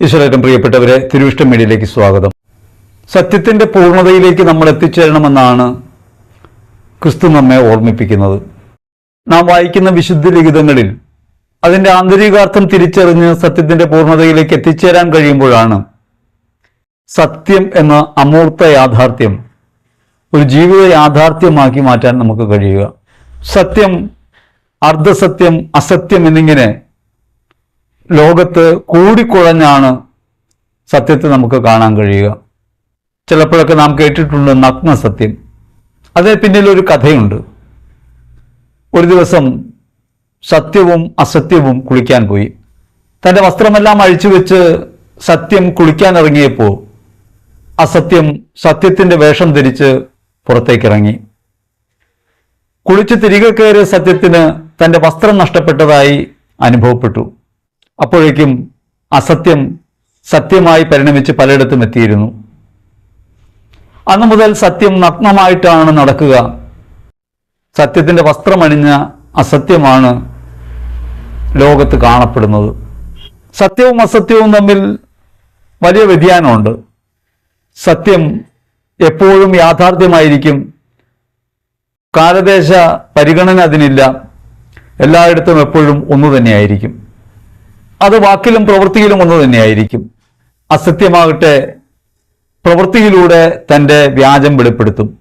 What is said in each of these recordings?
ഈശ്വരനും പ്രിയപ്പെട്ടവരെ തിരുവിഷ്ടം മീഡിയയിലേക്ക് സ്വാഗതം. സത്യത്തിന്റെ പൂർണതയിലേക്ക് നമ്മൾ എത്തിച്ചേരണമെന്നാണ് ക്രിസ്തു നമ്മെ ഓർമ്മിപ്പിക്കുന്നത്. നാം വായിക്കുന്ന വിശുദ്ധ ലിഖിതങ്ങളിൽ അതിന്റെ ആന്തരികാർത്ഥം തിരിച്ചറിഞ്ഞ് സത്യത്തിന്റെ പൂർണതയിലേക്ക് എത്തിച്ചേരാൻ കഴിയുമ്പോഴാണ് സത്യം എന്ന അമൂർത്ത യാഥാർത്ഥ്യം ഒരു ജീവിത യാഥാർത്ഥ്യമാക്കി മാറ്റാൻ നമുക്ക് കഴിയുക. സത്യം അർദ്ധസത്യം അസത്യം എന്നിങ്ങനെ ലോകത്ത് കൂടിക്കുഴഞ്ഞാണ് സത്യത്തെ നമുക്ക് കാണാൻ കഴിയുക. ചിലപ്പോഴൊക്കെ നാം കേട്ടിട്ടുണ്ട് നഗ്ന സത്യം അതിന് പിന്നിൽ ഒരു കഥയുണ്ട്. ഒരു ദിവസം സത്യവും അസത്യവും കുളിക്കാൻ പോയി. തന്റെ വസ്ത്രമെല്ലാം അഴിച്ചു വെച്ച് സത്യം കുളിക്കാൻ ഇറങ്ങിയപ്പോൾ അസത്യം സത്യത്തിന്റെ വേഷം ധരിച്ച് പുറത്തേക്കിറങ്ങി. കുളിച്ച് തിരികെ കയറിയ സത്യത്തിന് തന്റെ വസ്ത്രം നഷ്ടപ്പെട്ടതായി അനുഭവപ്പെട്ടു. അപ്പോഴേക്കും അസത്യം സത്യമായി പരിണമിച്ച് പലയിടത്തും എത്തിയിരുന്നു. അന്നു മുതൽ സത്യം നഗ്നമായിട്ടാണ് നടക്കുക. സത്യത്തിന്റെ വസ്ത്രമണിഞ്ഞ അസത്യമാണ് ലോകത്ത് കാണപ്പെടുന്നത്. സത്യവും അസത്യവും തമ്മിൽ വലിയ വ്യതിയാനമുണ്ട്. സത്യം എപ്പോഴും യാഥാർത്ഥ്യമായിരിക്കും. കാലദേശ പരിഗണന അതിനില്ല. എല്ലായിടത്തും എപ്പോഴും ഒന്നു തന്നെയായിരിക്കും അത് വാക്കിലും പ്രവൃത്തിയിലും ഒന്ന് തന്നെയായിരിക്കും. അസത്യമാകട്ടെ പ്രവൃത്തിയിലൂടെ തന്റെ വ്യാജം വെളിപ്പെടുത്തും.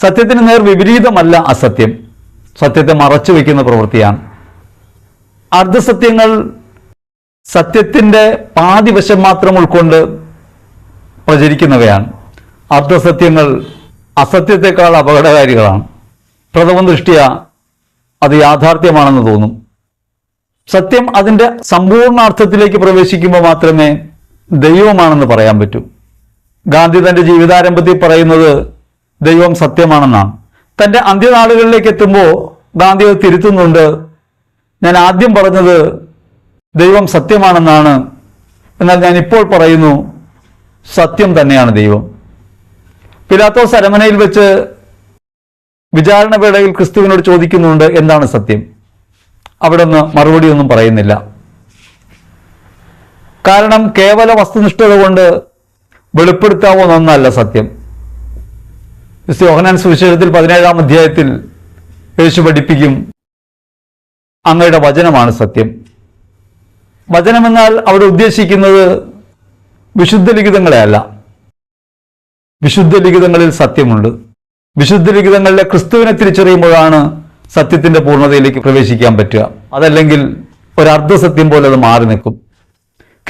സത്യത്തിന് നേർ വിപരീതമല്ല അസത്യം. സത്യത്തെ മറച്ചു വയ്ക്കുന്ന പ്രവൃത്തിയാണ്. അർദ്ധസത്യങ്ങൾ സത്യത്തിന്റെ പാതിവശം മാത്രം ഉൾക്കൊണ്ട് പ്രചരിക്കുന്നവയാണ്. അർദ്ധസത്യങ്ങൾ അസത്യത്തെക്കാൾ അപകടകാരികളാണ്. പ്രഥമ ദൃഷ്ടിയ അത് യാഥാർത്ഥ്യമാണെന്ന് തോന്നും. സത്യം അതിന്റെ സമ്പൂർണ അർത്ഥത്തിലേക്ക് പ്രവേശിക്കുമ്പോൾ മാത്രമേ ദൈവമാണെന്ന് പറയാൻ പറ്റൂ. ഗാന്ധി തന്റെ ജീവിതാരംഭത്തിൽ പറയുന്നത് ദൈവം സത്യമാണെന്നാണ്. തന്റെ അന്ത്യനാളുകളിലേക്ക് എത്തുമ്പോൾ ഗാന്ധി അത് തിരുത്തുന്നുണ്ട്. ഞാൻ ആദ്യം പറഞ്ഞത് ദൈവം സത്യമാണെന്നാണ്. എന്നാൽ ഞാൻ ഇപ്പോൾ പറയുന്നു സത്യം തന്നെയാണ് ദൈവം. പിലാത്തോസ് അരമനയിൽ വെച്ച് വിചാരണ വേളയിൽ ക്രിസ്തുവിനോട് ചോദിക്കുന്നുണ്ട് എന്താണ് സത്യം? അവിടെ നിന്ന് മറുപടി ഒന്നും പറയുന്നില്ല. കാരണം കേവല വസ്തുനിഷ്ഠത കൊണ്ട് വെളിപ്പെടുത്താവുന്ന ഒന്നല്ല സത്യം. ക്രിസ്തു യോഹനാൻ സുവിശേഷത്തിൽ പതിനേഴാം അധ്യായത്തിൽ യേശു പഠിപ്പിക്കും അങ്ങയുടെ വചനമാണ് സത്യം. വചനമെന്നാൽ അവിടെ ഉദ്ദേശിക്കുന്നത് വിശുദ്ധ ലിഖിതങ്ങളെ അല്ല. വിശുദ്ധ ലിഖിതങ്ങളിൽ സത്യമുണ്ട്. വിശുദ്ധ ലിഖിതങ്ങളിലെ ക്രിസ്തുവിനെ തിരിച്ചറിയുമ്പോഴാണ് സത്യത്തിന്റെ പൂർണതയിലേക്ക് പ്രവേശിക്കാൻ പറ്റുക. അതല്ലെങ്കിൽ ഒരു അർദ്ധസത്യം പോലെ അത് മാറി നിൽക്കും.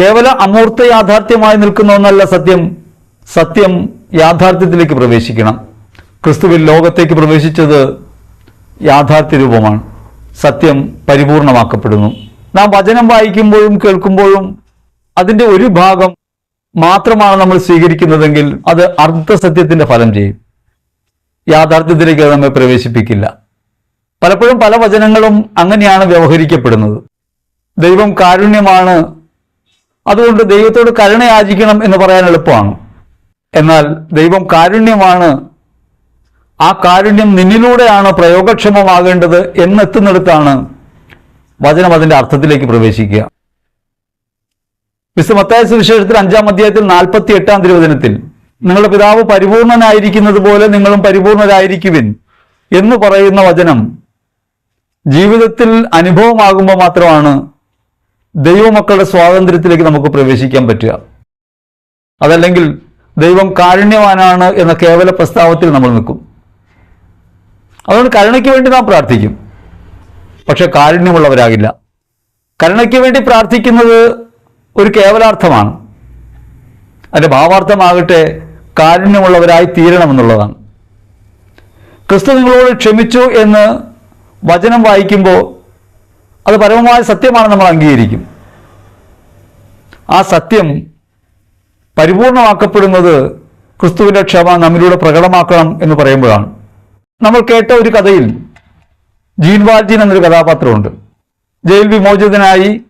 കേവല അമൂർത്ത യാഥാർത്ഥ്യമായി നിൽക്കുന്ന ഒന്നല്ല സത്യം. സത്യം യാഥാർത്ഥ്യത്തിലേക്ക് പ്രവേശിക്കണം. ക്രിസ്തുവിൽ ലോകത്തേക്ക് പ്രവേശിച്ചത് യാഥാർത്ഥ്യ രൂപമാണ്. സത്യം പരിപൂർണമാക്കപ്പെടുന്നു. നാം വചനം വായിക്കുമ്പോഴും കേൾക്കുമ്പോഴും അതിന്റെ ഒരു ഭാഗം മാത്രമാണ് നമ്മൾ സ്വീകരിക്കുന്നതെങ്കിൽ അത് അർദ്ധസത്യത്തിന്റെ ഫലം ചെയ്യും. യാഥാർത്ഥ്യത്തിലേക്ക് നമ്മെ പ്രവേശിപ്പിക്കില്ല. പലപ്പോഴും പല വചനങ്ങളും അങ്ങനെയാണ് വ്യവഹരിക്കപ്പെടുന്നത്. ദൈവം കാരുണ്യമാണ്. അതുകൊണ്ട് ദൈവത്തോട് കരുണയാചിക്കണം എന്ന് പറയാൻ എളുപ്പമാണ്. എന്നാൽ ദൈവം കാരുണ്യമാണ്. ആ കാരുണ്യം നിന്നിലൂടെയാണ് പ്രയോഗക്ഷമമാകേണ്ടത് എന്നെത്തുന്നിടത്താണ് വചനം അതിന്റെ അർത്ഥത്തിലേക്ക് പ്രവേശിക്കുക. വിശ്വമത്തായ മത്തായ സുവിശേഷത്തിൽ അഞ്ചാം അധ്യായത്തിൽ നാൽപ്പത്തി എട്ടാം തിരുവചനത്തിൽ നിങ്ങളുടെ പിതാവ് പരിപൂർണനായിരിക്കുന്നത് പോലെ നിങ്ങളും പരിപൂർണരായിരിക്കുവിൻ എന്ന് പറയുന്ന വചനം ജീവിതത്തിൽ അനുഭവമാകുമ്പോൾ മാത്രമാണ് ദൈവമക്കളുടെ സ്വാതന്ത്ര്യത്തിലേക്ക് നമുക്ക് പ്രവേശിക്കാൻ പറ്റുക. അതല്ലെങ്കിൽ ദൈവം കാരുണ്യവാനാണ് എന്ന കേവല പ്രസ്താവത്തിൽ നമ്മൾ നിൽക്കും. അതുകൊണ്ട് കരുണയ്ക്ക് വേണ്ടി നാം പ്രാർത്ഥിക്കും. പക്ഷെ കാരുണ്യമുള്ളവരാകില്ല. കരുണയ്ക്ക് വേണ്ടി പ്രാർത്ഥിക്കുന്നത് ഒരു കേവലാർത്ഥമാണ്. അതിന്റെ ഭാവാർത്ഥമാകട്ടെ കാരുണ്യമുള്ളവരായി തീരണമെന്നുള്ളതാണ്. ക്രിസ്തു നിങ്ങളോട് ക്ഷമിച്ചു എന്ന് വചനം വായിക്കുമ്പോൾ അത് പരമമായ സത്യമാണ് നമ്മൾ അംഗീകരിക്കും. ആ സത്യം പരിപൂർണമാക്കപ്പെടുന്നത് ക്രിസ്തുവിന്റെ ക്ഷമ നമ്മിലൂടെ പ്രകടമാക്കണം എന്ന് പറയുമ്പോഴാണ്. നമ്മൾ കേട്ട ഒരു കഥയിൽ ജീൻ വാൽജീൻ എന്നൊരു കഥാപാത്രമുണ്ട്. ജയിൽ വിമോചിതനായി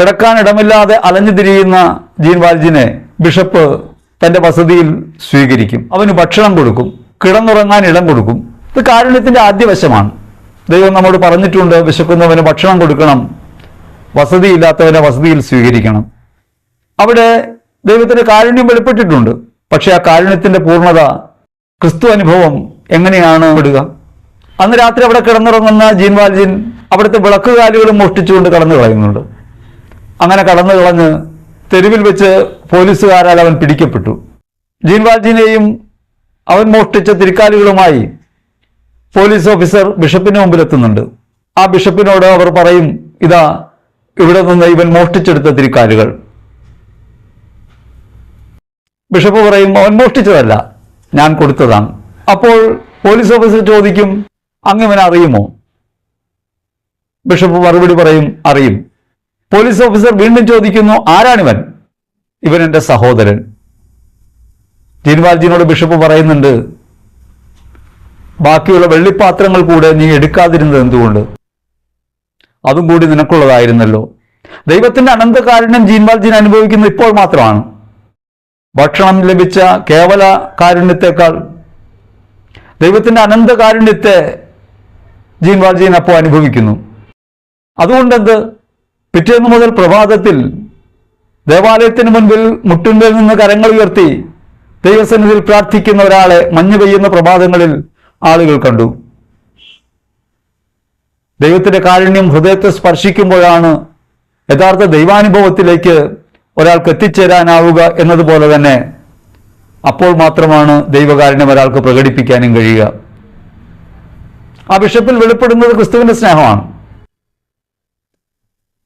കിടക്കാൻ ഇടമില്ലാതെ അലഞ്ഞു തിരിയുന്ന ജീൻ വാൽജിനെ ബിഷപ്പ് തന്റെ വസതിയിൽ സ്വീകരിക്കും. അവന് ഭക്ഷണം കൊടുക്കും കിടന്നുറങ്ങാൻ ഇടം കൊടുക്കും. ഇത് കാരുണ്യത്തിന്റെ ആദ്യ വശമാണ് ദൈവം നമ്മോട് പറഞ്ഞിട്ടുണ്ട് വിശക്കുന്നവന് ഭക്ഷണം കൊടുക്കണം വസതിയില്ലാത്തവനെ വസതിയിൽ സ്വീകരിക്കണം. അവിടെ ദൈവത്തിന്റെ കാരുണ്യം വെളിപ്പെട്ടിട്ടുണ്ട്. പക്ഷെ ആ കാരുണ്യത്തിന്റെ പൂർണത ക്രിസ്തു അനുഭവം എങ്ങനെയാണ് വിടുക അന്ന് രാത്രി അവിടെ കിടന്നുറങ്ങുന്ന ജീൻ വാൽജിൻ അവിടുത്തെ വിളക്കുകാലുകളും മോഷ്ടിച്ചുകൊണ്ട് കടന്നു കളയുന്നുണ്ട്. അങ്ങനെ കടന്നു കളഞ്ഞ് തെരുവിൽ വെച്ച് പോലീസുകാരാൽ അവൻ പിടിക്കപ്പെട്ടു. ജീൻ വാൽജിനെയും അവൻ മോഷ്ടിച്ച തിരിക്കാലുകളുമായി പോലീസ് ഓഫീസർ ബിഷപ്പിന് മുമ്പിൽ എത്തുന്നുണ്ട്. ആ ബിഷപ്പിനോട് അവർ പറയും ഇതാ ഇവിടെ നിന്ന് ഇവൻ മോഷ്ടിച്ചെടുത്ത തിരിക്കാലുകൾ. ബിഷപ്പ് പറയും അവൻ മോഷ്ടിച്ചതല്ല ഞാൻ കൊടുത്തതാണ്. അപ്പോൾ പോലീസ് ഓഫീസർ ചോദിക്കും അങ്ങ് ഇവനെ അറിയുമോ? ബിഷപ്പ് മറുപടി പറയും അറിയും. പോലീസ് ഓഫീസർ വീണ്ടും ചോദിക്കുന്നു ആരാണിവൻ? ഇവൻ എന്റെ സഹോദരൻ. ജീൻവാൽജിനോട് ബിഷപ്പ് പറയുന്നുണ്ട് ബാക്കിയുള്ള വെള്ളിപ്പാത്രങ്ങൾ കൂടെ നീ എടുക്കാതിരുന്നത് എന്തുകൊണ്ട്? അതും കൂടി നിനക്കുള്ളതായിരുന്നല്ലോ. ദൈവത്തിന്റെ അനന്തകാരുണ്യം ജീൻവാൽജിൻ അനുഭവിക്കുന്നത് ഇപ്പോൾ മാത്രമാണ്. ഭക്ഷണം ലഭിച്ച കേവല കാരുണ്യത്തെക്കാൾ ദൈവത്തിന്റെ അനന്ത കാരുണ്യത്തെ ജീൻവാൽജീൻ അപ്പോൾ അനുഭവിക്കുന്നു. അതുകൊണ്ടെന്ത്? പിറ്റേന്ന് മുതൽ പ്രഭാതത്തിൽ ദേവാലയത്തിന് മുൻപിൽ മുട്ടുമ്പിൽ നിന്ന് കരങ്ങൾ ഉയർത്തി ദൈവസന്നിധിയിൽ പ്രാർത്ഥിക്കുന്ന ഒരാളെ മഞ്ഞ് പെയ്യുന്ന പ്രഭാതങ്ങളിൽ ആളുകൾ കണ്ടു. ദൈവത്തിന്റെ കാരുണ്യം ഹൃദയത്തെ സ്പർശിക്കുമ്പോഴാണ് യഥാർത്ഥ ദൈവാനുഭവത്തിലേക്ക് ഒരാൾക്ക് എത്തിച്ചേരാനാവുക എന്നതുപോലെ തന്നെ അപ്പോൾ മാത്രമാണ് ദൈവകാരുണ്യം ഒരാൾക്ക് പ്രകടിപ്പിക്കാനും കഴിയുക. ആ ബിഷപ്പിൽ വെളിപ്പെടുന്നത് ക്രിസ്തുവിന്റെ സ്നേഹമാണ്.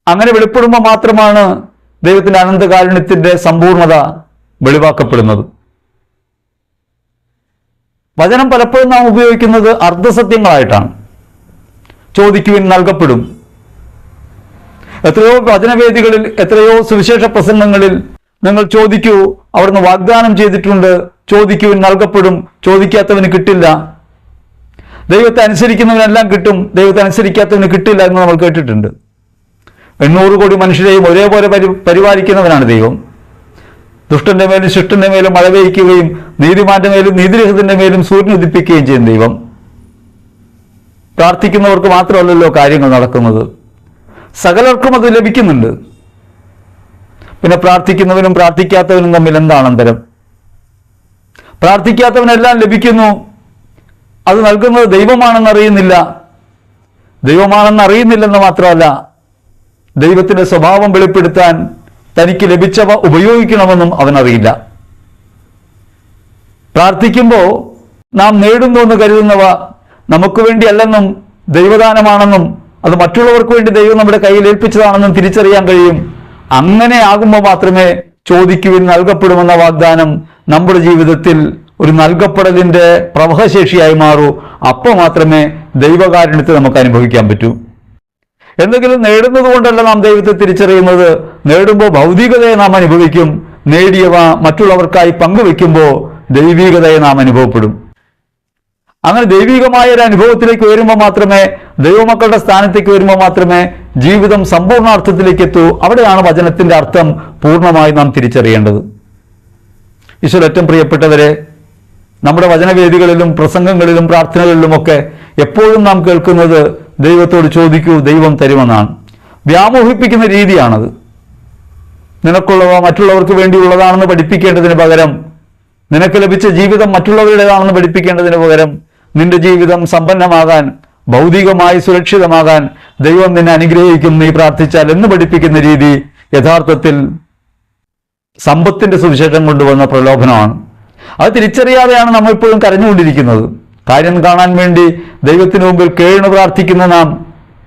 അങ്ങനെ വെളിപ്പെടുമ്പോൾ മാത്രമാണ് ദൈവത്തിന്റെ അനന്തകാരുണ്യത്തിന്റെ സമ്പൂർണത വെളിവാക്കപ്പെടുന്നത്. വചനം പലപ്പോഴും നാം ഉപയോഗിക്കുന്നത് അർദ്ധസത്യങ്ങളായിട്ടാണ്. ചോദിക്കുവിൻ നൽകപ്പെടും. എത്രയോ വചനവേദികളിൽ എത്രയോ സുവിശേഷ പ്രസംഗങ്ങളിൽ നിങ്ങൾ ചോദിക്കൂ അവിടുന്ന് വാഗ്ദാനം ചെയ്തിട്ടുണ്ട് ചോദിക്കുവിൻ നൽകപ്പെടും ചോദിക്കാത്തവന് കിട്ടില്ല. ദൈവത്തെ അനുസരിക്കുന്നവനെല്ലാം കിട്ടും ദൈവത്തെ അനുസരിക്കാത്തവന് കിട്ടില്ല എന്ന് നമ്മൾ കേട്ടിട്ടുണ്ട്. എണ്ണൂറ് കോടി മനുഷ്യരെയും ഒരേപോലെ പരി പരിപാലിക്കുന്നവനാണ് ദൈവം. ദുഷ്ടന്റെ മേലും ശിഷ്ടന്റെ മേലും മഴ പെയ്യ്ക്കുകയും നീതിമാന്റെ മേലും നീതിരഹിതന്റെ മേലും സൂര്യൻ ഉദിപ്പിക്കുകയും ചെയ്യും ദൈവം. പ്രാർത്ഥിക്കുന്നവർക്ക് മാത്രമല്ലല്ലോ കാര്യങ്ങൾ നടക്കുന്നത്. സകലർക്കും അത് ലഭിക്കുന്നുണ്ട്. പിന്നെ പ്രാർത്ഥിക്കുന്നവനും പ്രാർത്ഥിക്കാത്തവനും തമ്മിൽ എന്താണ് അന്തരം? പ്രാർത്ഥിക്കാത്തവനെല്ലാം ലഭിക്കുന്നു. അത് നൽകുന്നത് ദൈവമാണെന്ന് അറിയുന്നില്ല. ദൈവമാണെന്ന് അറിയുന്നില്ലെന്ന് മാത്രമല്ല ദൈവത്തിന്റെ സ്വഭാവം വെളിപ്പെടുത്താൻ തനിക്ക് ലഭിച്ചവ ഉപയോഗിക്കണമെന്നും അവനറിയില്ല. പ്രാർത്ഥിക്കുമ്പോൾ നാം നേടുന്നു എന്ന് കരുതുന്നവ നമുക്ക് വേണ്ടിയല്ലെന്നും ദൈവദാനമാണെന്നും അത് മറ്റുള്ളവർക്ക് വേണ്ടി ദൈവം നമ്മുടെ കയ്യിൽ ഏൽപ്പിച്ചതാണെന്നും തിരിച്ചറിയാൻ കഴിയും. അങ്ങനെ ആകുമ്പോൾ മാത്രമേ ചോദിക്കുവിൻ നൽകപ്പെടുമെന്ന വാഗ്ദാനം നമ്മുടെ ജീവിതത്തിൽ ഒരു നൽകപ്പെടലിന്റെ പ്രവഹശേഷിയായി മാറൂ. അപ്പോൾ മാത്രമേ ദൈവകാരുണ്യത്തെ നമുക്ക് അനുഭവിക്കാൻ പറ്റൂ. എന്തെങ്കിലും നേടുന്നത് കൊണ്ടല്ല നാം ദൈവത്തെ തിരിച്ചറിയുന്നത്. നേടുമ്പോൾ ഭൗതികതയെ നാം അനുഭവിക്കും. നേടിയവ മറ്റുള്ളവർക്കായി പങ്കുവെക്കുമ്പോൾ ദൈവികതയെ നാം അനുഭവപ്പെടും. അങ്ങനെ ദൈവികമായ ഒരു അനുഭവത്തിലേക്ക് വരുമ്പോൾ മാത്രമേ ദൈവമക്കളുടെ സ്ഥാനത്തേക്ക് വരുമ്പോൾ മാത്രമേ ജീവിതം സമ്പൂർണാർത്ഥത്തിലേക്ക് എത്തൂ. അവിടെയാണ് വചനത്തിന്റെ അർത്ഥം പൂർണമായി നാം തിരിച്ചറിയേണ്ടത്. ഈശ്വരറ്റം പ്രിയപ്പെട്ടവരെ നമ്മുടെ വചനവേദികളിലും പ്രസംഗങ്ങളിലും പ്രാർത്ഥനകളിലുമൊക്കെ എപ്പോഴും നാം കേൾക്കുന്നത് ദൈവത്തോട് ചോദിക്കൂ ദൈവം തരുമെന്നാണ്. വ്യാമോഹിപ്പിക്കുന്ന രീതിയാണത്. നിനക്കുള്ളവ മറ്റുള്ളവർക്ക് വേണ്ടിയുള്ളതാണെന്ന് പഠിപ്പിക്കേണ്ടതിന് പകരം നിനക്ക് ലഭിച്ച ജീവിതം മറ്റുള്ളവരുടേതാണെന്ന് പഠിപ്പിക്കേണ്ടതിന് പകരം നിന്റെ ജീവിതം സമ്പന്നമാകാൻ ഭൗതികമായി സുരക്ഷിതമാകാൻ ദൈവം നിന്നെ അനുഗ്രഹിക്കും നീ പ്രാർത്ഥിച്ചാൽ എന്ന് പഠിപ്പിക്കുന്ന രീതി യഥാർത്ഥത്തിൽ സമ്പത്തിന്റെ സുവിശേഷം കൊണ്ടുവന്ന പ്രലോഭനമാണ്. അത് തിരിച്ചറിയാതെയാണ് നമ്മൾ ഇപ്പോഴും കരഞ്ഞുകൊണ്ടിരിക്കുന്നത്. കാര്യം കാണാൻ വേണ്ടി ദൈവത്തിന് മുമ്പിൽ കേഴ്ന്ന് പ്രാർത്ഥിക്കുന്ന നാം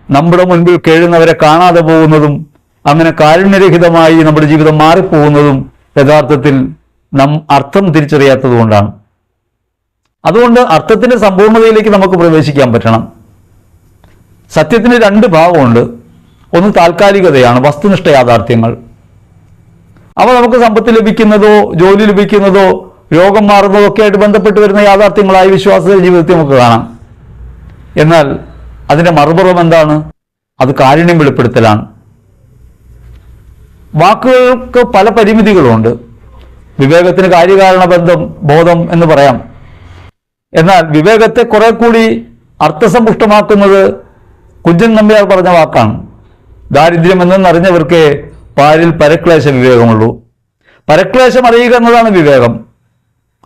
നമ്മുടെ മുൻപിൽ കേഴുന്നവരെ കാണാതെ പോകുന്നതും അങ്ങനെ കാരുണ്യരഹിതമായി നമ്മുടെ ജീവിതം മാറിപ്പോകുന്നതും യഥാർത്ഥത്തിൽ നാം അർത്ഥം തിരിച്ചറിയാത്തത് കൊണ്ടാണ്. അതുകൊണ്ട് അർത്ഥത്തിന്റെ സമ്പൂർണതയിലേക്ക് നമുക്ക് പ്രവേശിക്കാൻ പറ്റണം. സത്യത്തിന് രണ്ട് ഭാഗമുണ്ട്. ഒന്ന് താൽക്കാലികതയാണ് വസ്തുനിഷ്ഠ യാഥാർത്ഥ്യങ്ങൾ. അവ നമുക്ക് സമ്പത്ത് ലഭിക്കുന്നതോ ജോലി ലഭിക്കുന്നതോ രോഗം മാറുന്നതോ ഒക്കെ ആയിട്ട് ബന്ധപ്പെട്ട് വരുന്ന യാഥാർത്ഥ്യങ്ങളായി വിശ്വാസ ജീവിതത്തെ നമുക്ക് കാണാം. എന്നാൽ അതിന്റെ മറുപുറം എന്താണ്? അത് കാരുണ്യം വെളിപ്പെടുത്തലാണ്. വാക്കുകൾക്ക് പല പരിമിതികളുമുണ്ട് വിവേകത്തിന് കാര്യകാരണ ബന്ധം ബോധം എന്ന് പറയാം. എന്നാൽ വിവേകത്തെ കുറെ കൂടി അർത്ഥസമ്പുഷ്ടമാക്കുന്നത് കുഞ്ചൻ നമ്പ്യാർ പറഞ്ഞ വാക്കാണ്. ദാരിദ്ര്യം എന്നറിഞ്ഞവർക്ക് പാലിൽ പരക്ലേശ വിവേകമുള്ളൂ. പരക്ലേശം അറിയുക എന്നതാണ് വിവേകം.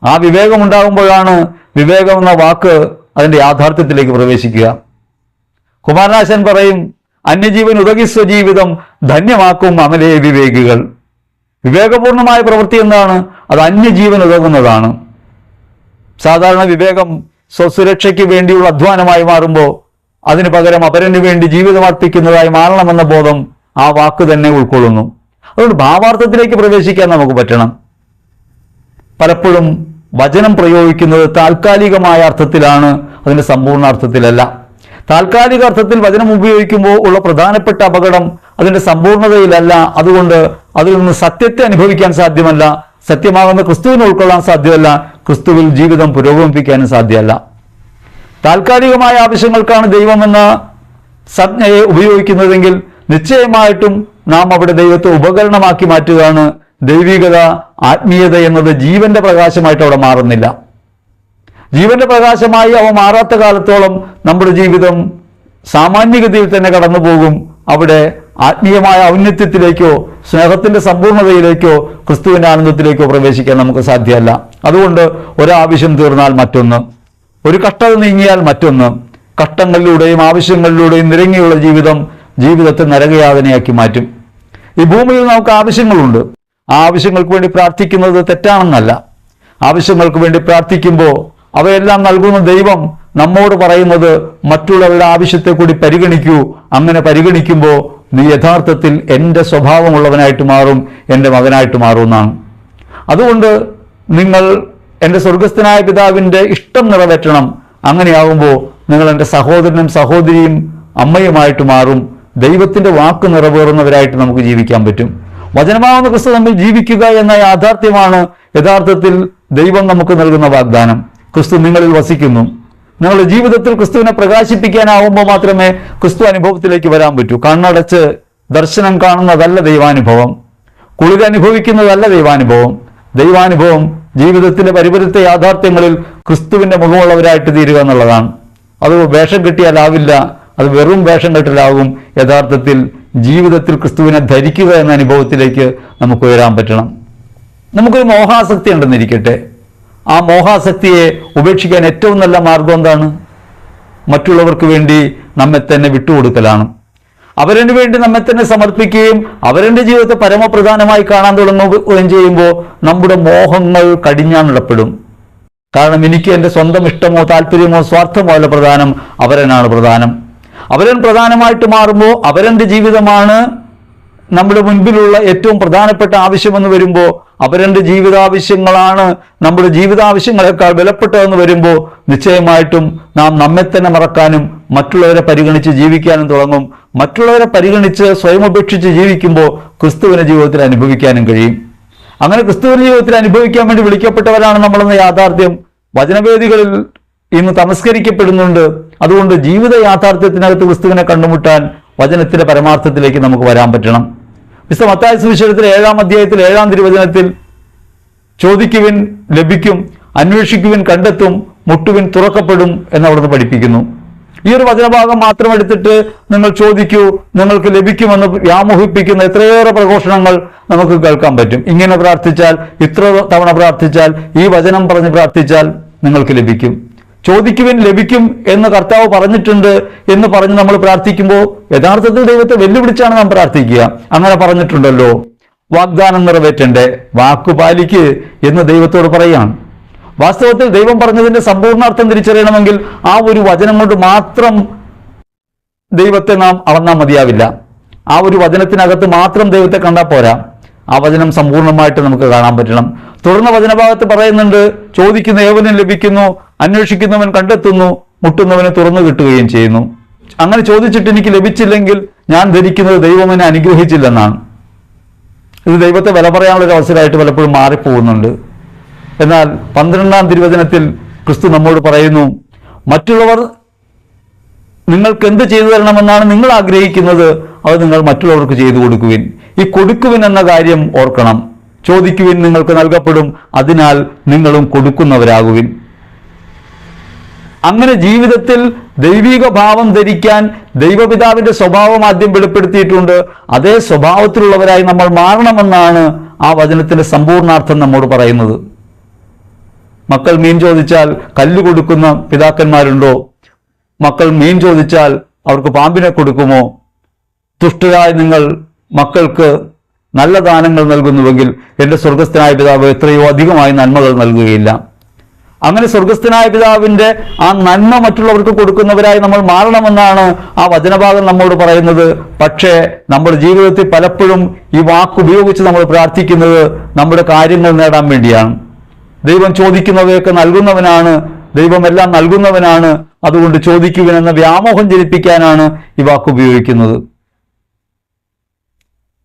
ആ വിവേകം ഉണ്ടാകുമ്പോഴാണ് വിവേകം എന്ന വാക്ക് അതിന്റെ യാഥാർത്ഥ്യത്തിലേക്ക് പ്രവേശിക്കുക. കുമാരനാശൻ പറയും അന്യജീവൻ ഉതകി സ്വജീവിതം ധന്യമാക്കും അമലേ വിവേകികൾ. വിവേകപൂർണമായ പ്രവൃത്തി എന്താണ്? അത് അന്യജീവൻ ഉതകുന്നതാണ്. സാധാരണ വിവേകം സ്വസുരക്ഷയ്ക്ക് വേണ്ടിയുള്ള അധ്വാനമായി മാറുമ്പോൾ അതിനു പകരം അപരന് വേണ്ടി ജീവിതം അർപ്പിക്കുന്നതായി മാറണമെന്ന ബോധം ആ വാക്ക് തന്നെ ഉൾക്കൊള്ളുന്നു. അതുകൊണ്ട് ഭാവാർത്ഥത്തിലേക്ക് പ്രവേശിക്കാൻ നമുക്ക് പറ്റണം. പലപ്പോഴും വചനം പ്രയോഗിക്കുന്നത് താൽക്കാലികമായ അർത്ഥത്തിലാണ് അതിന്റെ സമ്പൂർണ അർത്ഥത്തിലല്ല താൽക്കാലിക അർത്ഥത്തിൽ വചനം ഉപയോഗിക്കുമ്പോൾ ഉള്ള പ്രധാനപ്പെട്ട അപകടം അതിന്റെ സമ്പൂർണതയിലല്ല അതുകൊണ്ട് അതിൽ നിന്ന് സത്യത്തെ അനുഭവിക്കാൻ സാധ്യമല്ല. സത്യമാകുന്ന ക്രിസ്തുവിനെ ഉൾക്കൊള്ളാൻ സാധ്യമല്ല. ക്രിസ്തുവിൽ ജീവിതം പുരോഗമിപ്പിക്കാനും സാധ്യമല്ല. താൽക്കാലികമായ ആവശ്യങ്ങൾക്കാണ് ദൈവമെന്ന സജ്ഞയെ ഉപയോഗിക്കുന്നതെങ്കിൽ നിശ്ചയമായിട്ടും നാം അവിടെ ദൈവത്തെ ഉപകരണമാക്കി മാറ്റുകയാണ്. ദൈവികത ആത്മീയത എന്നത് ജീവന്റെ പ്രകാശമായിട്ട് അവിടെ മാറുന്നില്ല. ജീവന്റെ പ്രകാശമായി അവ മാറാത്ത കാലത്തോളം നമ്മുടെ ജീവിതം സാമാന്യഗതിയിൽ തന്നെ കടന്നു പോകും. അവിടെ ആത്മീയമായ ഔന്നത്യത്തിലേക്കോ സ്നേഹത്തിന്റെ സമ്പൂർണതയിലേക്കോ ക്രിസ്തുവിന്റെ ആനന്ദത്തിലേക്കോ പ്രവേശിക്കാൻ നമുക്ക് സാധ്യമല്ല. അതുകൊണ്ട് ഒരാവശ്യം തീർന്നാൽ മറ്റൊന്ന്. ഒരു കഷ്ടത നീങ്ങിയാൽ മറ്റൊന്ന്. കഷ്ടങ്ങളിലൂടെയും ആവശ്യങ്ങളിലൂടെയും നിരങ്ങിയുള്ള ജീവിതം ജീവിതത്തെ നരകയാതനയാക്കി മാറ്റും. ഈ ഭൂമിയിൽ നമുക്ക് ആവശ്യങ്ങളുണ്ട്. ആവശ്യങ്ങൾക്ക് വേണ്ടി പ്രാർത്ഥിക്കുന്നത് തെറ്റാണെന്നല്ല. ആവശ്യങ്ങൾക്ക് വേണ്ടി പ്രാർത്ഥിക്കുമ്പോൾ അവയെല്ലാം നൽകുന്ന ദൈവം നമ്മോട് പറയുന്നത് മറ്റുള്ളവരുടെ ആവശ്യത്തെ കൂടി പരിഗണിക്കൂ. അങ്ങനെ പരിഗണിക്കുമ്പോൾ നീ യഥാർത്ഥത്തിൽ എന്റെ സ്വഭാവമുള്ളവനായിട്ട് മാറും എന്റെ മകനായിട്ട് മാറുമെന്നാണ്. അതുകൊണ്ട് നിങ്ങൾ എന്റെ സ്വർഗസ്ഥനായ പിതാവിന്റെ ഇഷ്ടം നിറവേറ്റണം. അങ്ങനെയാവുമ്പോൾ നിങ്ങൾ എന്റെ സഹോദരനും സഹോദരിയും അമ്മയുമായിട്ട് മാറും. ദൈവത്തിന്റെ വാക്ക് നിറവേറുന്നവരായിട്ട് നമുക്ക് ജീവിക്കാൻ പറ്റും. വചനമാവുന്ന ക്രിസ്തു തമ്മിൽ ജീവിക്കുക എന്ന യാഥാർത്ഥ്യമാണ് യഥാർത്ഥത്തിൽ ദൈവം നമുക്ക് നൽകുന്ന വാഗ്ദാനം. ക്രിസ്തു നിങ്ങളിൽ വസിക്കുന്നു. നിങ്ങളുടെ ജീവിതത്തിൽ ക്രിസ്തുവിനെ പ്രകാശിപ്പിക്കാനാവുമ്പോൾ മാത്രമേ ക്രിസ്തു അനുഭവത്തിലേക്ക് വരാൻ പറ്റൂ. കണ്ണടച്ച് ദർശനം കാണുന്നതല്ല ദൈവാനുഭവം. കുളിരനുഭവിക്കുന്നതല്ല ദൈവാനുഭവം. ദൈവാനുഭവം ജീവിതത്തിലെ പരിപരുത്ത യാഥാർത്ഥ്യങ്ങളിൽ ക്രിസ്തുവിന്റെ മുഖമുള്ളവരായിട്ട് തീരുക എന്നുള്ളതാണ്. അത് വേഷം കെട്ടിയാലാവില്ല. അത് വെറും വേഷം കെട്ടലാകും. യഥാർത്ഥത്തിൽ ജീവിതത്തിൽ ക്രിസ്തുവിനെ ധരിക്കുക എന്ന അനുഭവത്തിലേക്ക് നമുക്ക് ഉയരാൻ പറ്റണം. നമുക്കൊരു മോഹാസക്തി ഉണ്ടെന്നിരിക്കട്ടെ. ആ മോഹാസക്തിയെ ഉപേക്ഷിക്കാൻ ഏറ്റവും നല്ല മാർഗം എന്താണ്? മറ്റുള്ളവർക്ക് വേണ്ടി നമ്മെ തന്നെ വിട്ടുകൊടുക്കലാണ്. അവരന് വേണ്ടി നമ്മെ തന്നെ സമർപ്പിക്കുകയും അവരുടെ ജീവിതത്തെ പരമപ്രധാനമായി കാണാൻ തുടങ്ങുകയും ചെയ്യുമ്പോൾ നമ്മുടെ മോഹങ്ങൾ കടിഞ്ഞാണിടപ്പെടും കാരണം എനിക്ക് എന്റെ സ്വന്തം ഇഷ്ടമോ താല്പര്യമോ സ്വാർത്ഥമോ അല്ല പ്രധാനം. അവരനാണ് പ്രധാനം. അവരൻ പ്രധാനമായിട്ട് മാറുമ്പോൾ അവരന്റെ ജീവിതമാണ് നമ്മുടെ മുൻപിലുള്ള ഏറ്റവും പ്രധാനപ്പെട്ട ആവശ്യമെന്ന് വരുമ്പോൾ അവരന്റെ ജീവിതാവശ്യങ്ങളാണ് നമ്മുടെ ജീവിതാവശ്യങ്ങളെക്കാൾ വിലപ്പെട്ടതെന്ന് വരുമ്പോൾ നിശ്ചയമായിട്ടും നാം നമ്മെ തന്നെ മറക്കാനും മറ്റുള്ളവരെ പരിഗണിച്ച് ജീവിക്കാനും തുടങ്ങും. മറ്റുള്ളവരെ പരിഗണിച്ച് സ്വയം ഉപേക്ഷിച്ച് ജീവിക്കുമ്പോൾ ക്രിസ്തുവിനെ ജീവിതത്തിൽ അനുഭവിക്കാനും കഴിയും. അങ്ങനെ ക്രിസ്തുവിന്റെ ജീവിതത്തിൽ അനുഭവിക്കാൻ വേണ്ടി വിളിക്കപ്പെട്ടവരാണ് നമ്മളെന്ന യാഥാർത്ഥ്യം. വചനവേദികളിൽ ഇന്ന് തമസ്കരിക്കപ്പെടുന്നുണ്ട്. അതുകൊണ്ട് ജീവിത യാഥാർത്ഥ്യത്തിനകത്ത് ക്രിസ്തുവിനെ കണ്ടുമുട്ടാൻ വചനത്തിന്റെ പരമാർത്ഥത്തിലേക്ക് നമുക്ക് വരാൻ പറ്റണം. വിശ്വ മത്തായ സുവിശേഷത്തിലെ ഏഴാം അധ്യായത്തിൽ ഏഴാം തിരുവചനത്തിൽ ചോദിക്കുവിൻ ലഭിക്കും അന്വേഷിക്കുവിൻ കണ്ടെത്തും മുട്ടുവിൻ തുറക്കപ്പെടും എന്നവിടുന്ന് പഠിപ്പിക്കുന്നു. ഈ ഒരു വചനഭാഗം മാത്രം എടുത്തിട്ട് നിങ്ങൾ ചോദിക്കൂ നിങ്ങൾക്ക് ലഭിക്കുമെന്ന് വ്യാമോഹിപ്പിക്കുന്ന എത്രയേറെ പ്രഘോഷണങ്ങൾ നമുക്ക് കേൾക്കാൻ പറ്റും. ഇങ്ങനെ പ്രാർത്ഥിച്ചാൽ ഇത്ര തവണ പ്രാർത്ഥിച്ചാൽ ഈ വചനം പറഞ്ഞ് പ്രാർത്ഥിച്ചാൽ നിങ്ങൾക്ക് ലഭിക്കും. ചോദിക്കുവിൻ ലഭിക്കും എന്ന് കർത്താവ് പറഞ്ഞിട്ടുണ്ട് എന്ന് പറഞ്ഞ് നമ്മൾ പ്രാർത്ഥിക്കുമ്പോൾ യഥാർത്ഥത്തിൽ ദൈവത്തെ വെല്ലുവിളിച്ചാണ് നാം പ്രാർത്ഥിക്കുക. അങ്ങനെ പറഞ്ഞിട്ടുണ്ടല്ലോ. വാഗ്ദാനം നിറവേറ്റണ്ടേ? വാക്കുപാലിക്ക് എന്ന് ദൈവത്തോട് പറയുകയാണ് വാസ്തവത്തിൽ ദൈവം പറഞ്ഞതിന്റെ സമ്പൂർണാർത്ഥം തിരിച്ചറിയണമെങ്കിൽ ആ ഒരു വചനം കൊണ്ട് മാത്രം ദൈവത്തെ നാം അളന്നാൽ മതിയാവില്ല. ആ ഒരു വചനത്തിനകത്ത് മാത്രം ദൈവത്തെ കണ്ടാൽ പോരാ. ആ വചനം സമ്പൂർണമായിട്ട് നമുക്ക് കാണാൻ പറ്റണം. തുടർന്ന് വചനഭാഗത്ത് പറയുന്നുണ്ട് ചോദിക്കുന്ന ഏവനും ലഭിക്കുന്നു അന്വേഷിക്കുന്നവൻ കണ്ടെത്തുന്നു മുട്ടുന്നവന് തുറന്നു കിട്ടുകയും ചെയ്യുന്നു. അങ്ങനെ ചോദിച്ചിട്ട് എനിക്ക് ലഭിച്ചില്ലെങ്കിൽ ഞാൻ ധരിക്കുന്നത് ദൈവം എന്നെ അനുഗ്രഹിച്ചില്ലെന്നാണ്. ഇത് ദൈവത്തെ വില പറയാനുള്ള ഒരു അവസരമായിട്ട് പലപ്പോഴും മാറിപ്പോകുന്നുണ്ട്. എന്നാൽ പന്ത്രണ്ടാം തിരുവചനത്തിൽ ക്രിസ്തു നമ്മോട് പറയുന്നു മറ്റുള്ളവർ നിങ്ങൾക്ക് എന്ത് ചെയ്തു തരണമെന്നാണ് നിങ്ങൾ ആഗ്രഹിക്കുന്നത് അത് നിങ്ങൾ മറ്റുള്ളവർക്ക് ചെയ്തു കൊടുക്കുവിൻ. ഈ കൊടുക്കുവിൻ എന്ന കാര്യം ഓർക്കണം. ചോദിക്കുവിൻ നിങ്ങൾക്ക് നൽകപ്പെടും അതിനാൽ നിങ്ങളും കൊടുക്കുന്നവരാകുവിൻ. അങ്ങനെ ജീവിതത്തിൽ ദൈവിക ഭാവം ധരിക്കാൻ ദൈവപിതാവിന്റെ സ്വഭാവം ആദ്യം വെളിപ്പെടുത്തിയിട്ടുണ്ട്. അതേ സ്വഭാവത്തിലുള്ളവരായി നമ്മൾ മാറണമെന്നാണ് ആ വചനത്തിന്റെ സമ്പൂർണാർത്ഥം നമ്മോട് പറയുന്നത്. മക്കൾ മീൻ ചോദിച്ചാൽ കല്ല് കൊടുക്കുന്ന പിതാക്കന്മാരുണ്ടോ? മക്കൾ മീൻ ചോദിച്ചാൽ അവർക്ക് പാമ്പിനെ കൊടുക്കുമോ? തുഷ്ടരായ നിങ്ങൾ മക്കൾക്ക് നല്ല ദാനങ്ങൾ നൽകുന്നുവെങ്കിൽ എന്റെ സ്വർഗസ്ഥനായ പിതാവ് എത്രയോ അധികമായി നന്മകൾ നൽകുകയില്ല. അങ്ങനെ സ്വർഗസ്ഥനായ പിതാവിന്റെ ആ നന്മ മറ്റുള്ളവർക്ക് കൊടുക്കുന്നവരായി നമ്മൾ മാറണമെന്നാണ് ആ വചനഭാഗം നമ്മോട് പറയുന്നത്. പക്ഷേ നമ്മുടെ ജീവിതത്തിൽ പലപ്പോഴും ഈ വാക്ക് ഉപയോഗിച്ച് നമ്മൾ പ്രാർത്ഥിക്കുന്നത് നമ്മുടെ കാര്യങ്ങൾ നേടാൻ വേണ്ടിയാണ്. ദൈവം ചോദിക്കുന്നവയൊക്കെ നൽകുന്നവനാണ് ദൈവം എല്ലാം നൽകുന്നവനാണ്. അതുകൊണ്ട് ചോദിക്കുവിനെന്ന വ്യാമോഹം ജനിപ്പിക്കാനാണ് ഈ വാക്ക് ഉപയോഗിക്കുന്നത്.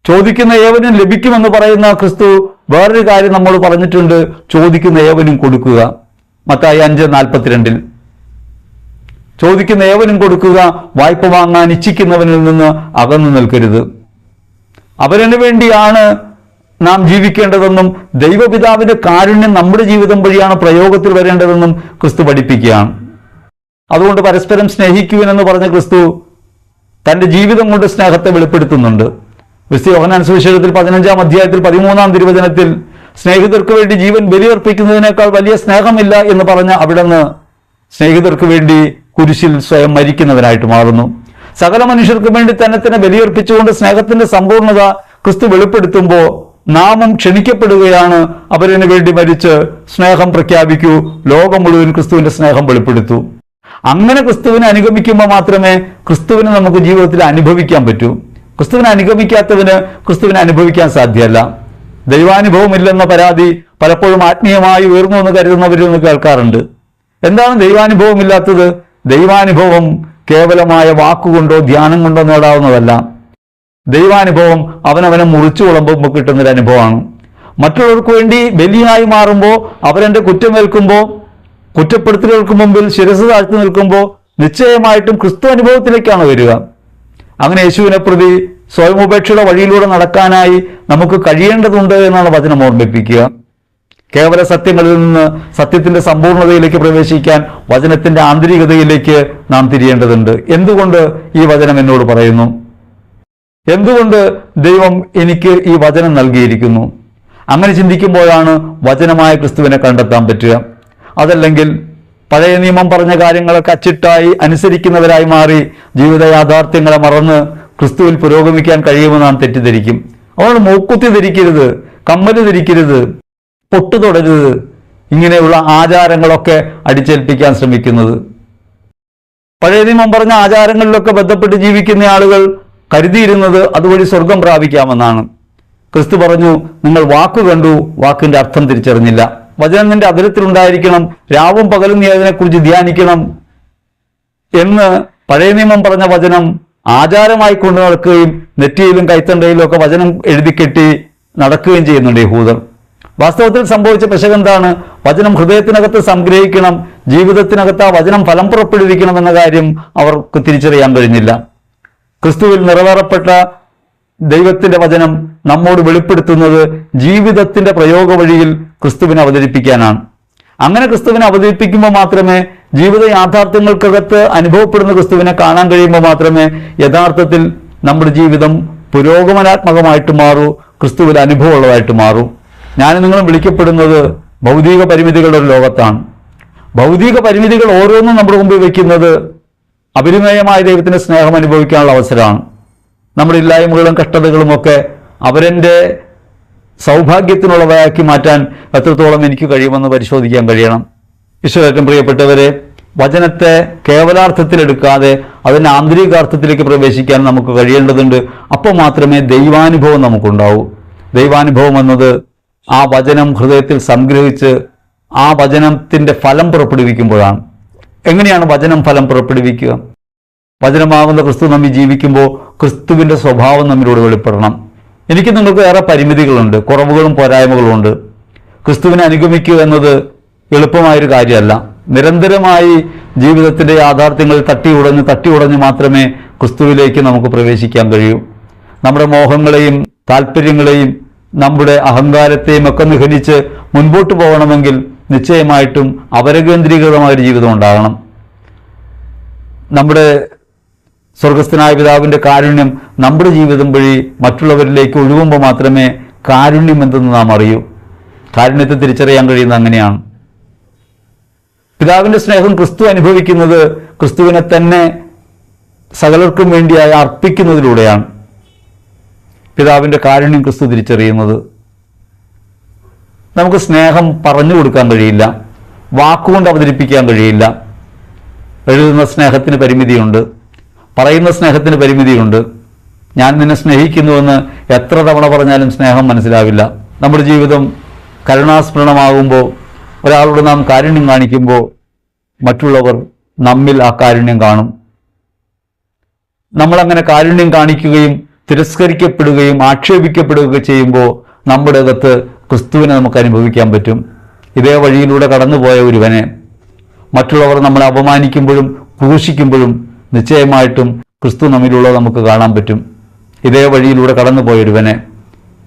ചോദിക്കുന്ന ഏവനും ലഭിക്കുമെന്ന് പറയുന്ന ക്രിസ്തു വേറൊരു കാര്യം നമ്മൾ പറഞ്ഞിട്ടുണ്ട് ചോദിക്കുന്ന ഏവനും കൊടുക്കുക. മത്തായി അഞ്ച് നാൽപ്പത്തിരണ്ടിൽ ചോദിക്കുന്ന ഏവനും കൊടുക്കുക വായ്പ വാങ്ങാൻ ഇച്ഛിക്കുന്നവനിൽ നിന്ന് അകന്നു നിൽക്കരുത്. അവരന് വേണ്ടിയാണ് നാം ജീവിക്കേണ്ടതെന്നും ദൈവപിതാവിന്റെ കാരുണ്യം നമ്മുടെ ജീവിതം വഴിയാണ് പ്രയോഗത്തിൽ വരേണ്ടതെന്നും ക്രിസ്തു പഠിപ്പിക്കുകയാണ്. അതുകൊണ്ട് പരസ്പരം സ്നേഹിക്കുവിനെന്ന് പറഞ്ഞ ക്രിസ്തു തന്റെ ജീവിതം കൊണ്ട് സ്നേഹത്തെ വെളിപ്പെടുത്തുന്നുണ്ട്. ക്രിസ്തു യോഹനാൻ സുവിശേഷത്തിൽ പതിനഞ്ചാം അധ്യായത്തിൽ പതിമൂന്നാം തിരുവചനത്തിൽ സ്നേഹിതർക്ക് വേണ്ടി ജീവൻ ബലിയർപ്പിക്കുന്നതിനേക്കാൾ വലിയ സ്നേഹമില്ല എന്ന് പറഞ്ഞ അവിടുന്ന് സ്നേഹിതർക്ക് വേണ്ടി കുരിശിൽ സ്വയം മരിക്കുന്നവനായിട്ട് മാറുന്നു. സകല മനുഷ്യർക്ക് വേണ്ടി തന്നെ തന്നെ ബലിയർപ്പിച്ചുകൊണ്ട് സ്നേഹത്തിന്റെ സമ്പൂർണത ക്രിസ്തു വെളിപ്പെടുത്തുമ്പോൾ നാമം ക്ഷണിക്കപ്പെടുകയാണ്. അവരതിനു വേണ്ടി മരിച്ച് സ്നേഹം പ്രഖ്യാപിക്കൂ. ലോകം മുഴുവൻ ക്രിസ്തുവിന്റെ സ്നേഹം വെളിപ്പെടുത്തൂ. അങ്ങനെ ക്രിസ്തുവിനെ അനുഗമിക്കുമ്പോൾ മാത്രമേ ക്രിസ്തുവിനെ നമുക്ക് ജീവിതത്തിൽ അനുഭവിക്കാൻ പറ്റൂ. ക്രിസ്തുവിനെ അനുഗമിക്കാത്തവന് ക്രിസ്തുവിനെ അനുഭവിക്കാൻ സാധ്യമല്ല. ദൈവാനുഭവമില്ലെന്ന പരാതി പലപ്പോഴും ആത്മീയമായി ഉയർന്നു എന്ന് കരുതുന്നവരിൽ നിന്ന് കേൾക്കാറുണ്ട്. എന്താണ് ദൈവാനുഭവമില്ലാത്തത്? ദൈവാനുഭവം കേവലമായ വാക്കുകൊണ്ടോ ധ്യാനം കൊണ്ടോ നേടാവുന്നതല്ല. ദൈവാനുഭവം അവനവനെ മുറിച്ചു കുളമ്പുമ്പോൾ കിട്ടുന്നൊരു അനുഭവമാണ് മറ്റുള്ളവർക്ക് വേണ്ടി ബലിയായി മാറുമ്പോൾ കുറ്റം കുറ്റമേൽക്കുമ്പോൾ കുറ്റപ്പെടുത്തലുകൾക്ക് മുമ്പിൽ ശിരസ് താഴ്ത്തി നിൽക്കുമ്പോൾ നിശ്ചയമായിട്ടും ക്രിസ്തു അനുഭവത്തിലേക്കാണ് വരിക. അങ്ങനെ യേശുവിനെ പ്രതി സ്വയമുപേക്ഷയുടെ വഴിയിലൂടെ നടക്കാനായി നമുക്ക് കഴിയേണ്ടതുണ്ട് എന്നാണ് വചനം ഓർമ്മിപ്പിക്കുക. കേവല സത്യങ്ങളിൽ നിന്ന് സത്യത്തിന്റെ സമ്പൂർണതയിലേക്ക് പ്രവേശിക്കാൻ വചനത്തിന്റെ ആന്തരികതയിലേക്ക് നാം തിരിയേണ്ടതുണ്ട്. എന്തുകൊണ്ട് ഈ വചനം എന്നോട് പറയുന്നു? എന്തുകൊണ്ട് ദൈവം എനിക്ക് ഈ വചനം നൽകിയിരിക്കുന്നു? അങ്ങനെ ചിന്തിക്കുമ്പോഴാണ് വചനമായ ക്രിസ്തുവിനെ കണ്ടെത്താൻ പറ്റുക. അതല്ലെങ്കിൽ പഴയ നിയമം പറഞ്ഞ കാര്യങ്ങളൊക്കെ അച്ചിട്ടായി അനുസരിക്കുന്നവരായി മാറി ജീവിത യാഥാർത്ഥ്യങ്ങളെ മറന്ന് ക്രിസ്തുവിൽ പുരോഗമിക്കാൻ കഴിയുമെന്ന് നാം തെറ്റിദ്ധരിക്കും. അവൾ മൂക്കുത്തി ധരിക്കരുത് കമ്മൽ ധരിക്കരുത് പൊട്ടു തുടരുത്. ഇങ്ങനെയുള്ള ആചാരങ്ങളൊക്കെ അടിച്ചേൽപ്പിക്കാൻ ശ്രമിക്കുന്നത്. പഴയ നിയമം പറഞ്ഞ ആചാരങ്ങളിലൊക്കെ ബന്ധപ്പെട്ട് ജീവിക്കുന്ന ആളുകൾ കരുതിയിരുന്നത് അതുവഴി സ്വർഗം പ്രാപിക്കാമെന്നാണ്. ക്രിസ്തു പറഞ്ഞു നിങ്ങൾ വാക്കു കണ്ടു വാക്കിന്റെ അർത്ഥം തിരിച്ചറിഞ്ഞില്ല. വചനം നിന്റെ അതിരത്തിലുണ്ടായിരിക്കണം രാവും പകലും നീ അതിനെക്കുറിച്ച് ധ്യാനിക്കണം എന്ന് പഴയ നിയമം പറഞ്ഞ വചനം ആചാരമായി കൊണ്ടു നടക്കുകയും നെറ്റിയിലും കൈത്തണ്ടയിലും ഒക്കെ വചനം എഴുതിക്കെട്ടി നടക്കുകയും ചെയ്യുന്നുണ്ട് യഹൂദർ. വാസ്തവത്തിൽ സംഭവിച്ച പെശക് എന്താണ്? വചനം ഹൃദയത്തിനകത്ത് സംഗ്രഹിക്കണം ജീവിതത്തിനകത്ത് ആ വചനം ഫലം പുറപ്പെടുവിക്കണം എന്ന കാര്യം അവർക്ക് തിരിച്ചറിയാൻ കഴിഞ്ഞില്ല. ക്രിസ്തുവിൽ നിറവേറപ്പെട്ട ദൈവത്തിന്റെ വചനം നമ്മോട് വെളിപ്പെടുത്തുന്നത് ജീവിതത്തിന്റെ പ്രയോഗ വഴിയിൽ ക്രിസ്തുവിനെ അവതരിപ്പിക്കാനാണ്. അങ്ങനെ ക്രിസ്തുവിനെ അവതരിപ്പിക്കുമ്പോൾ മാത്രമേ ജീവിത യാഥാർത്ഥ്യങ്ങൾക്കകത്ത് അനുഭവപ്പെടുന്ന ക്രിസ്തുവിനെ കാണാൻ കഴിയുമ്പോൾ മാത്രമേ യഥാർത്ഥത്തിൽ നമ്മുടെ ജീവിതം പുരോഗമനാത്മകമായിട്ട് മാറൂ ക്രിസ്തുവിൽ അനുഭവമുള്ളതായിട്ട് മാറൂ. ഞാൻ നിങ്ങളും വിളിക്കപ്പെടുന്നത് ഭൗതിക പരിമിതികളുടെ ഒരു ലോകത്താണ്. ഭൗതിക പരിമിതികൾ ഓരോന്നും നമ്മുടെ മുമ്പിൽ വയ്ക്കുന്നത് അപരിമയമായ ദൈവത്തിന്റെ സ്നേഹം അനുഭവിക്കാനുള്ള അവസരമാണ്. നമ്മുടെ ഇല്ലായ്മകളും കഷ്ടതകളും ഒക്കെ അവരെന്റെ സൗഭാഗ്യത്തിനുള്ളവയാക്കി മാറ്റാൻ എത്രത്തോളം എനിക്ക് കഴിയുമെന്ന് പരിശോധിക്കാൻ കഴിയണം. ഈശ്വരേറ്റം പ്രിയപ്പെട്ടവരെ വചനത്തെ കേവലാർത്ഥത്തിലെടുക്കാതെ അതിന്റെ ആന്തരികാർത്ഥത്തിലേക്ക് പ്രവേശിക്കാൻ നമുക്ക് കഴിയേണ്ടതുണ്ട്. അപ്പോൾ മാത്രമേ ദൈവാനുഭവം നമുക്കുണ്ടാവൂ. ദൈവാനുഭവം എന്നത് ആ വചനം ഹൃദയത്തിൽ സംഗ്രഹിച്ച് ആ വചനത്തിന്റെ ഫലം പുറപ്പെടുവിക്കുമ്പോഴാണ്. എങ്ങനെയാണ് വചനം ഫലം പുറപ്പെടുവിക്കുക? വചനമാകുന്ന ക്രിസ്തു നമ്മി ജീവിക്കുമ്പോൾ ക്രിസ്തുവിന്റെ സ്വഭാവം നമ്മിലൂടെ വെളിപ്പെടണം. എനിക്ക് നിങ്ങൾക്ക് ഏറെ പരിമിതികളുണ്ട് കുറവുകളും പോരായ്മകളും ഉണ്ട് ക്രിസ്തുവിനെ അനുഗമിക്കുക എന്നത് എളുപ്പമായൊരു കാര്യമല്ല. നിരന്തരമായി ജീവിതത്തിന്റെ യാഥാർത്ഥ്യങ്ങൾ തട്ടി ഉടഞ്ഞ് തട്ടി ഉടഞ്ഞ് മാത്രമേ ക്രിസ്തുവിലേക്ക് നമുക്ക് പ്രവേശിക്കാൻ കഴിയൂ. നമ്മുടെ മോഹങ്ങളെയും താല്പര്യങ്ങളെയും നമ്മുടെ അഹങ്കാരത്തെയും ഒക്കെ നിഹനിച്ച് മുൻപോട്ട് പോകണമെങ്കിൽ നിശ്ചയമായിട്ടും അപരകേന്ദ്രീകൃതമായൊരു ജീവിതം ഉണ്ടാകണം. നമ്മുടെ സ്വർഗസ്ഥനായ പിതാവിന്റെ കാരുണ്യം നമ്മുടെ ജീവിതം വഴി മറ്റുള്ളവരിലേക്ക് ഒഴുകുമ്പോൾ മാത്രമേ കാരുണ്യം എന്തെന്ന് നാം അറിയൂ. കാരുണ്യത്തെ തിരിച്ചറിയാൻ കഴിയുന്നത് അങ്ങനെയാണ്. പിതാവിന്റെ സ്നേഹം ക്രിസ്തു അനുഭവിക്കുന്നത് ക്രിസ്തുവിനെ തന്നെ സകലർക്കും വേണ്ടിയായി അർപ്പിക്കുന്നതിലൂടെയാണ്. പിതാവിന്റെ കാരുണ്യം ക്രിസ്തു തിരിച്ചറിയുന്നത്. നമുക്ക് സ്നേഹം പറഞ്ഞു കൊടുക്കാൻ കഴിയില്ല. വാക്കുകൊണ്ട് അവതരിപ്പിക്കാൻ കഴിയില്ല. എഴുതുന്ന സ്നേഹത്തിന് പരിമിതിയുണ്ട്. പറയുന്ന സ്നേഹത്തിന് പരിമിതിയുണ്ട്. ഞാൻ നിന്നെ സ്നേഹിക്കുന്നുവെന്ന് എത്ര തവണ പറഞ്ഞാലും സ്നേഹം മനസ്സിലാവില്ല. നമ്മുടെ ജീവിതം കരുണാസ്മരണമാകുമ്പോൾ ഒരാളോട് നാം കാരുണ്യം കാണിക്കുമ്പോൾ മറ്റുള്ളവർ നമ്മിൽ ആ കാരുണ്യം കാണും. നമ്മളങ്ങനെ കാരുണ്യം കാണിക്കുകയും തിരസ്കരിക്കപ്പെടുകയും ആക്ഷേപിക്കപ്പെടുകയൊക്കെ ചെയ്യുമ്പോൾ നമ്മുടെ അകത്ത് ക്രിസ്തുവിനെ നമുക്ക് അനുഭവിക്കാൻ പറ്റും. ഇതേ വഴിയിലൂടെ കടന്നുപോയ ഒരുവനെ മറ്റുള്ളവർ നമ്മളെ അപമാനിക്കുമ്പോഴും ക്രൂശിക്കുമ്പോഴും നിശ്ചയമായിട്ടും ക്രിസ്തു നമ്മിലുള്ളത് നമുക്ക് കാണാൻ പറ്റും. ഇതേ വഴിയിലൂടെ കടന്നുപോയ ഒരുവനെ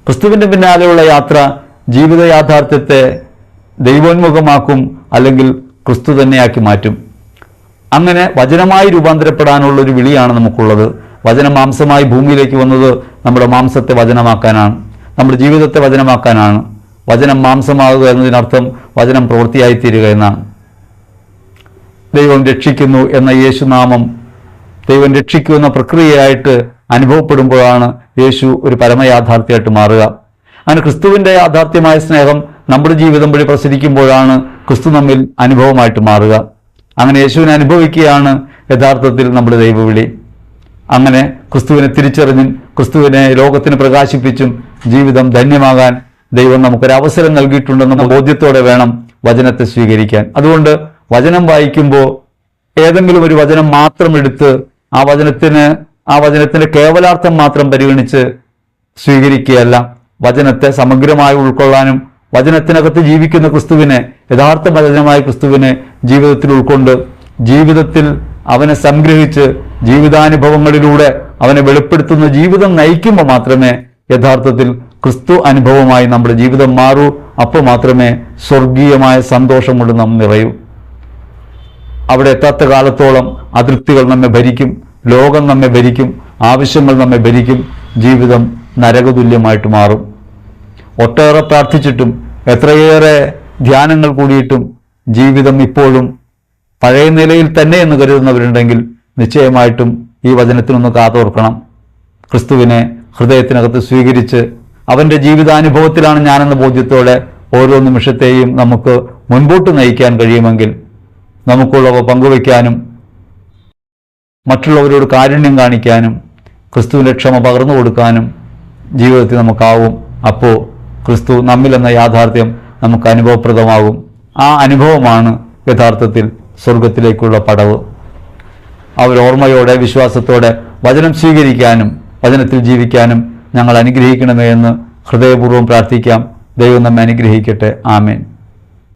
ക്രിസ്തുവിന്റെ പിന്നാലെയുള്ള യാത്ര ജീവിത യാഥാർത്ഥ്യത്തെ ദൈവോന്മുഖമാക്കും അല്ലെങ്കിൽ ക്രിസ്തു തന്നെയാക്കി മാറ്റും. അങ്ങനെ വചനമായി രൂപാന്തരപ്പെടാനുള്ള ഒരു വിളിയാണ് നമുക്കുള്ളത്. വചനം മാംസമായി ഭൂമിയിലേക്ക് വന്നത് നമ്മുടെ മാംസത്തെ വചനമാക്കാനാണ്. നമ്മുടെ ജീവിതത്തെ വചനമാക്കാനാണ്. വചനം മാംസമാകുക എന്നതിനർത്ഥം വചനം പ്രവൃത്തിയായി തീരുക എന്നാണ്. ദൈവം രക്ഷിക്കുന്നു എന്ന യേശുനാമം ദൈവം രക്ഷിക്കുന്ന പ്രക്രിയയായിട്ട് അനുഭവപ്പെടുമ്പോഴാണ് യേശു ഒരു പരമയാഥാർത്ഥ്യമായിട്ട് മാറുക. അങ്ങനെ ക്രിസ്തുവിന്റെ യാഥാർത്ഥ്യമായ സ്നേഹം നമ്മുടെ ജീവിതം വഴി പ്രസരിക്കുമ്പോഴാണ് ക്രിസ്തു നമ്മിൽ അനുഭവമായിട്ട് മാറുക. അങ്ങനെ യേശുവിനെ അനുഭവിക്കുകയാണ് യഥാർത്ഥത്തിൽ നമ്മുടെ ദൈവവിളി. അങ്ങനെ ക്രിസ്തുവിനെ തിരിച്ചറിഞ്ഞും ക്രിസ്തുവിനെ ലോകത്തിന് പ്രകാശിപ്പിച്ചും ജീവിതം ധന്യമാകാൻ ദൈവം നമുക്കൊരു അവസരം നൽകിയിട്ടുണ്ടെന്ന ബോധ്യത്തോടെ വേണം വചനത്തെ സ്വീകരിക്കാൻ. അതുകൊണ്ട് വചനം വായിക്കുമ്പോൾ ഏതെങ്കിലും ഒരു വചനം മാത്രം എടുത്ത് ആ വചനത്തിന് ആ വചനത്തിന്റെ കേവലാർത്ഥം മാത്രം പരിഗണിച്ച് സ്വീകരിക്കുകയല്ല. വചനത്തെ സമഗ്രമായി ഉൾക്കൊള്ളാനും വചനത്തിനകത്ത് ജീവിക്കുന്ന ക്രിസ്തുവിനെ യഥാർത്ഥ വചനമായ ക്രിസ്തുവിനെ ജീവിതത്തിൽ ഉൾക്കൊണ്ട് ജീവിതത്തിൽ അവനെ സംഗ്രഹിച്ച് ജീവിതാനുഭവങ്ങളിലൂടെ അവനെ വെളിപ്പെടുത്തുന്ന ജീവിതം നയിക്കുമ്പോൾ മാത്രമേ യഥാർത്ഥത്തിൽ ക്രിസ്തു അനുഭവമായി നമ്മുടെ ജീവിതം മാറൂ. അപ്പോൾ മാത്രമേ സ്വർഗീയമായ സന്തോഷം കൊണ്ട് നാം നിറയൂ. അവിടെ എത്താത്ത കാലത്തോളം അതൃപ്തികൾ നമ്മെ ഭരിക്കും ലോകം നമ്മെ ഭരിക്കും ആവശ്യങ്ങൾ നമ്മെ ഭരിക്കും ജീവിതം നരകതുല്യമായിട്ട് മാറും. ഒട്ടേറെ പ്രാർത്ഥിച്ചിട്ടും എത്രയേറെ ധ്യാനങ്ങൾ കൂടിയിട്ടും ജീവിതം ഇപ്പോഴും പഴയ നിലയിൽ തന്നെ എന്ന് കരുതുന്നവരുണ്ടെങ്കിൽ നിശ്ചയമായിട്ടും ഈ വചനത്തിനൊന്ന് കാതോർക്കണം. ക്രിസ്തുവിനെ ഹൃദയത്തിനകത്ത് സ്വീകരിച്ച് അവന്റെ ജീവിതാനുഭവത്തിലാണ് ഞാനെന്ന ബോധ്യത്തോടെ ഓരോ നിമിഷത്തെയും നമുക്ക് മുൻപോട്ട് നയിക്കാൻ കഴിയുമെങ്കിൽ നമുക്കുള്ളവ പങ്കുവയ്ക്കാനും മറ്റുള്ളവരോട് കാരുണ്യം കാണിക്കാനും ക്രിസ്തുവിന്റെ ക്ഷമ പകർന്നു കൊടുക്കാനും ജീവിതത്തിൽ നമുക്കാവും. അപ്പോൾ ക്രിസ്തു നമ്മിലെന്ന യാഥാർത്ഥ്യം നമുക്ക് അനുഭവപ്രദമാകും. ആ അനുഭവമാണ് യഥാർത്ഥത്തിൽ സ്വർഗത്തിലേക്കുള്ള പടവ്. അവർ ഓർമ്മയോടെ വിശ്വാസത്തോടെ വചനം സ്വീകരിക്കാനും വചനത്തിൽ ജീവിക്കാനും ഞങ്ങൾ അനുഗ്രഹിക്കണമേ എന്ന് ഹൃദയപൂർവം പ്രാർത്ഥിക്കാം. ദൈവം നമ്മെ അനുഗ്രഹിക്കട്ടെ. ആമേൻ.